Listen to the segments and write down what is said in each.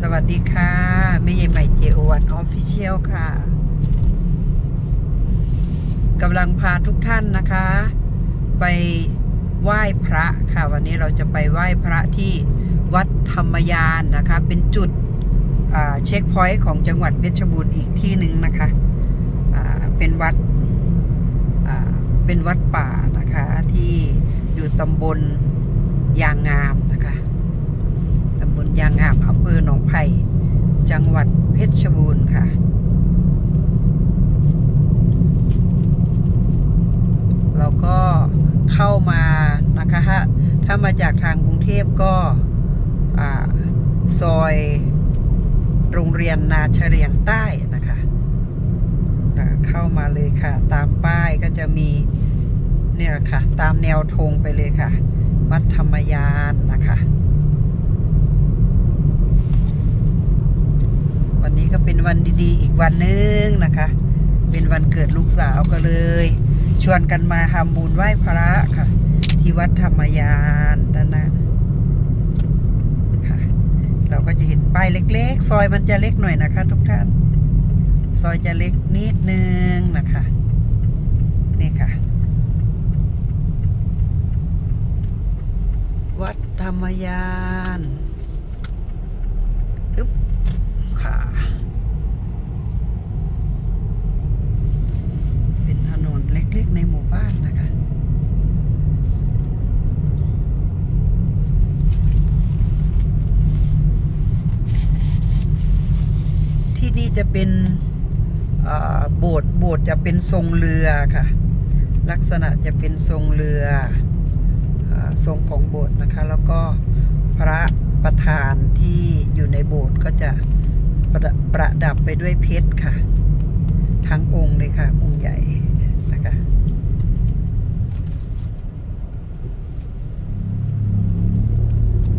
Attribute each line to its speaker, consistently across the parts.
Speaker 1: สวัสดีค่ะแม่ใหญ่ใหม่เจโอวันออฟฟิเชียลค่ะกำลังพาทุกท่านนะคะ ไปไหว้พระค่ะ วันนี้เราจะไปไหว้พระที่วัดธรรมยานนะคะ เป็นจุดเช็คพอยต์ของจังหวัดเพชรบูรณ์อีกที่หนึ่งนะคะเป็นวัดเป็นวัดป่านะคะที่อยู่ตำบลยางงามนะคะ ยางงามอำเภอหนองไผ่จังหวัดเพชรบูรณ์ค่ะ เราก็เข้ามานะคะถ้าถ้ามาจากทางกรุงเทพก็อ่าซอยโรงเรียนนาเฉรียงใต้นะคะเข้ามาเลยค่ะ ตามป้ายก็จะมีเนี่ยค่ะ ตามแนวธงไปเลยค่ะ วัดธรรมยานนะคะ วันนี้ก็เป็นวันดีๆ อีกวันหนึงนะคะ เป็นวันเกิดลูกสาวก็เลย ชวนกันมาทำบุญไหว้พระค่ะ ที่วัดธรรมยานด้านหน้าค่ะ เราก็จะเห็นป้ายเล็ก ๆ ซอยมันจะเล็กหน่อยนะคะ ทุกท่าน ซอยจะเล็กนิดนึงนะคะนี่ค่ะ วัดธรรมยานอึ๊บ ค่ะ เป็นถนนเล็กๆในหมู่บ้านนะคะ ที่นี่ จะเป็นโบสถ์โบสถ์จะเป็นทรงเรือค่ะ ลักษณะจะเป็นทรงเรืออทรงของโบสถ์นะคะ แล้วก็พระประธานที่อยู่ในโบสถ์ก็จะประประดับไปด้วยเพชรค่ะ ทั้งองค์เลยค่ะ องค์ใหญ่นะคะ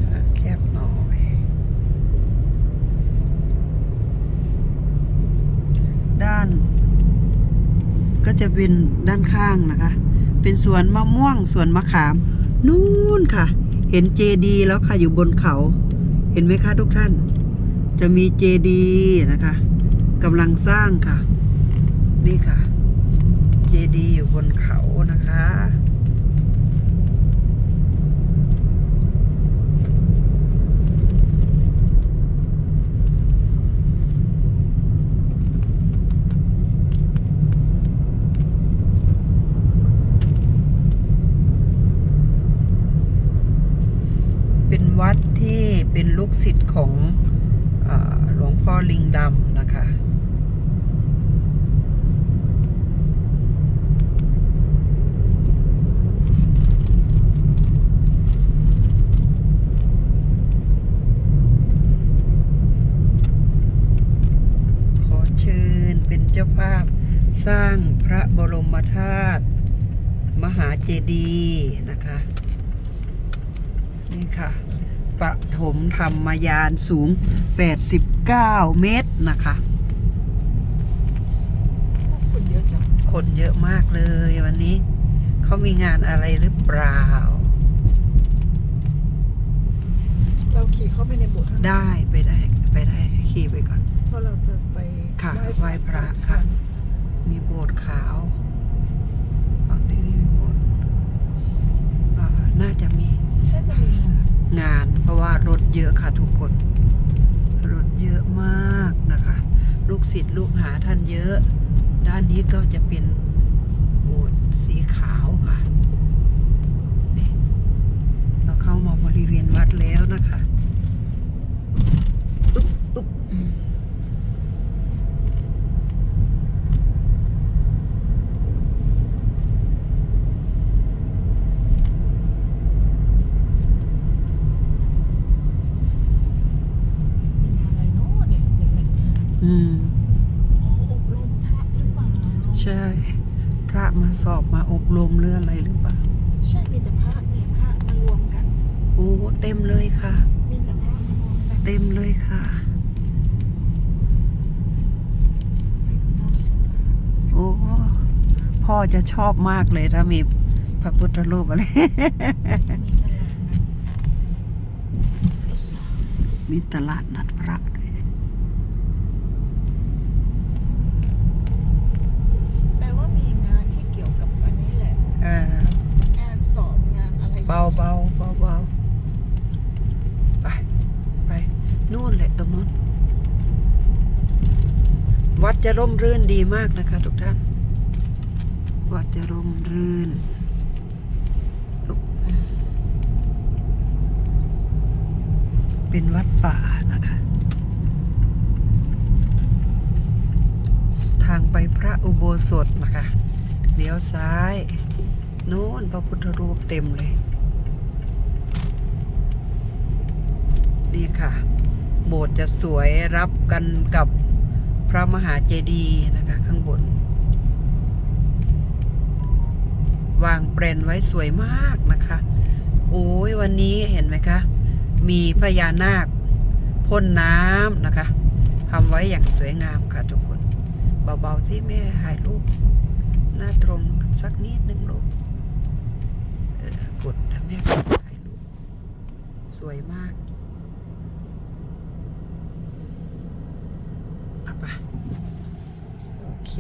Speaker 1: ทางแคบหน่อย ด้าน ก็ จะเป็นด้านข้างนะคะ เป็นสวนมะม่วงสวนมะขาม นู่นค่ะ เห็นเจดีแล้วค่ะอยู่บนเขา เห็นไหมคะทุกท่าน จะมีเจดีนะคะกำลังสร้างค่ะ นี่ค่ะ เจดีอยู่บนเขานะคะ เป็นวัดที่เป็น ลูกศิษย์ของอหลวงพ่อลิงดำนะคะ ขอเชิญเป็นเจ้าภาพสร้างพระบรมธาตุมหาเจดีย์นะคะ นี่ค่ะ ปฐมธรรมยานสูง 89 เมตรนะคะ
Speaker 2: คนเยอะจัง
Speaker 1: คนเยอะมากเลยวันนี้ เขามีงานอะไรหรือเปล่า
Speaker 2: เราขี่เข้าไปในโบสถ์ข้างใน
Speaker 1: ได้ไปได้ไปได้ขี่ไปก่อน
Speaker 2: เพราะเราจะไป
Speaker 1: ค่ะไหว้พระค่ะ มีโบสถ์ขาวฝั่งนี้มีโบสถ์อ่าน่าจะมี
Speaker 2: ใช่จะมีงาน
Speaker 1: งาน เพราะว่ารถ เยอะค่ะทุกคน รถเยอะมากนะคะ ลูกศิษย์ลูกหาท่านเยอะ ด้านนี้ก็จะเป็นโบสถ์สีขาวค่ะ เราเข้ามาบริเวณวัดแล้วนะคะอุ๊บอุ๊บอืม
Speaker 2: มีงานอะไรเนาะเนี่ยเดี๋ยวเนี่ย
Speaker 1: อืม
Speaker 2: อ๋ออบรมพระหรือเปล่า
Speaker 1: ใช่ พระมาสอบมาอบรมเรื่องอะไรหรือเปล่า
Speaker 2: ใช่มีแต่พระเนี่ยพระมารวมกัน
Speaker 1: โอ้เต็มเลยค่ะ
Speaker 2: มีแต่พระมารวมกัน
Speaker 1: เต็มเลยค่ะ
Speaker 2: ไปกับน้องสงกรานต์
Speaker 1: โอ้พ่อจะชอบมากเลยถ้ามีพระพุทธรูปอะไร
Speaker 2: มีตลาดนัดรถสาม
Speaker 1: มีตลาดนัดพระด้วย
Speaker 2: แปลว่ามีงานที่เกี่ยวกับอันนี้แหละ
Speaker 1: เอองา
Speaker 2: นสอบงานอะไร
Speaker 1: เบาเบาเบาเบาไป ไป นู่นแหละตรงนู้น วัดจะร่มรื่นดีมากนะคะ ทุกท่าน วัดจะร่มรื่นอุ๊บเป็นวัดป่านะคะ ทางไปพระอุโบสถนะคะ เลี้ยวซ้าย โน้นพระพุทธรูปเต็มเลย นี่ค่ะ โบสถ์จะสวยรับกันกับพระมหาเจดีย์นะคะ ข้างบน วางแปลนไว้สวยมากนะคะ โอ้ยวันนี้เห็นไหมคะ มีพญานาคพ่นน้ำนะคะทำไว้อย่างสวยงามค่ะทุกคน เบาๆสิแม่ถ่ายรูปหน้าตรงสักนิดนึงลูก กดนะแม่กดถ่ายรูปสวยมากเอาไปโอเค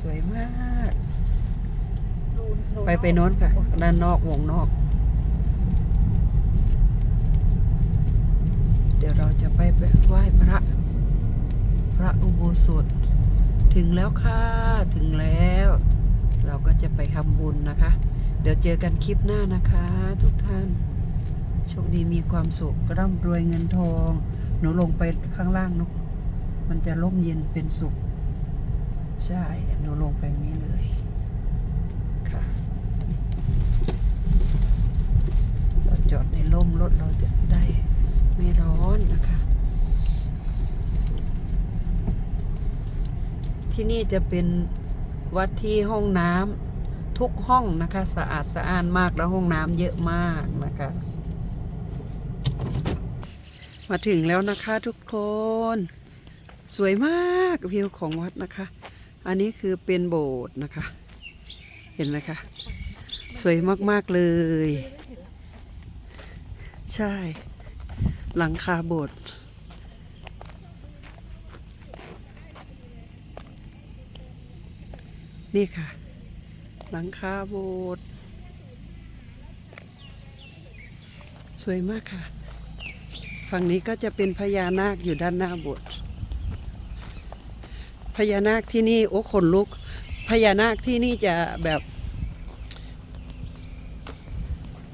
Speaker 1: สวยมาก
Speaker 2: ดูดู
Speaker 1: ไปไปโน้นค่ะ ด้านนอกวงนอก เดี๋ยวเราจะไปไหว้พระ พระอุโบสถ ถึงแล้วค่ะ ถึงแล้ว เราก็จะไปทำบุญนะคะ เดี๋ยวเจอกันคลิปหน้านะคะ ทุกท่าน โชคดีมีความสุขร่ำรวยเงินทอง หนูลงไปข้างล่างนุกมันจะร่มเย็นเป็นสุข ใช่ หนูลงไปนี้เลยค่ะเราจอดในร่มรถเราจะได้ไม่ร้อนนะคะที่นี่จะเป็น วัดที่ห้องน้ำทุกห้องนะคะ สะอาดสะอ้านมากแล้วห้องน้ำเยอะมากนะคะ มาถึงแล้วนะคะทุกคน สวยมากวิวของวัดนะคะ อันนี้คือเป็นโบสถ์นะคะ เห็นไหมคะ สวยมากๆเลย ใช่ หลังคาโบสถ์ นี่ค่ะ หลังคาโบสถ์สวยมากค่ะ ฝั่งนี้ก็จะเป็นพญานาคอยู่ด้านหน้าโบสถ์พญานาคที่นี่โอ้ขนลุก พญานาคที่นี่จะแบบ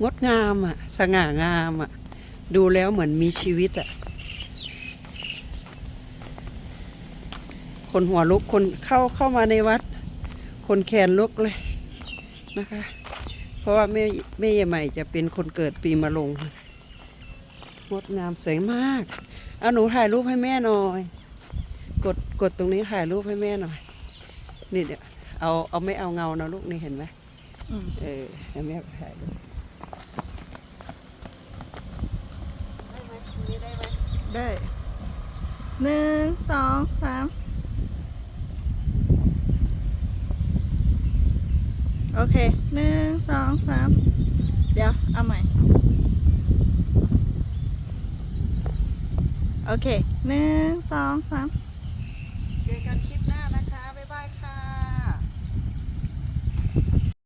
Speaker 1: งดงามอะ สง่างามอะ ดูแล้วเหมือนมีชีวิตอะ คนหัวลุกคนเข้าเข้ามาในวัด คนแขนลุกเลยนะคะ เพราะว่าแม่แม่ยายใหม่จะเป็นคนเกิดปีมะลงค่ะงดงามสวยมากเอาหนูถ่ายรูปให้แม่หน่อย กดกดตรงนี้ถ่ายรูปให้แม่หน่อย นี่เดี๋ยวเอาเอาไม่เอาเงานะลูกนี่เห็นไหม
Speaker 2: อืม
Speaker 1: เออให้แม่ถ่ายรูปได้ไหมนี้ได้ไหม
Speaker 2: ได้หนึ่งสองสาม โอเคหนึ่งสองสามเดี๋ยว เอาใหม่ โอเคหนึ่งสองสาม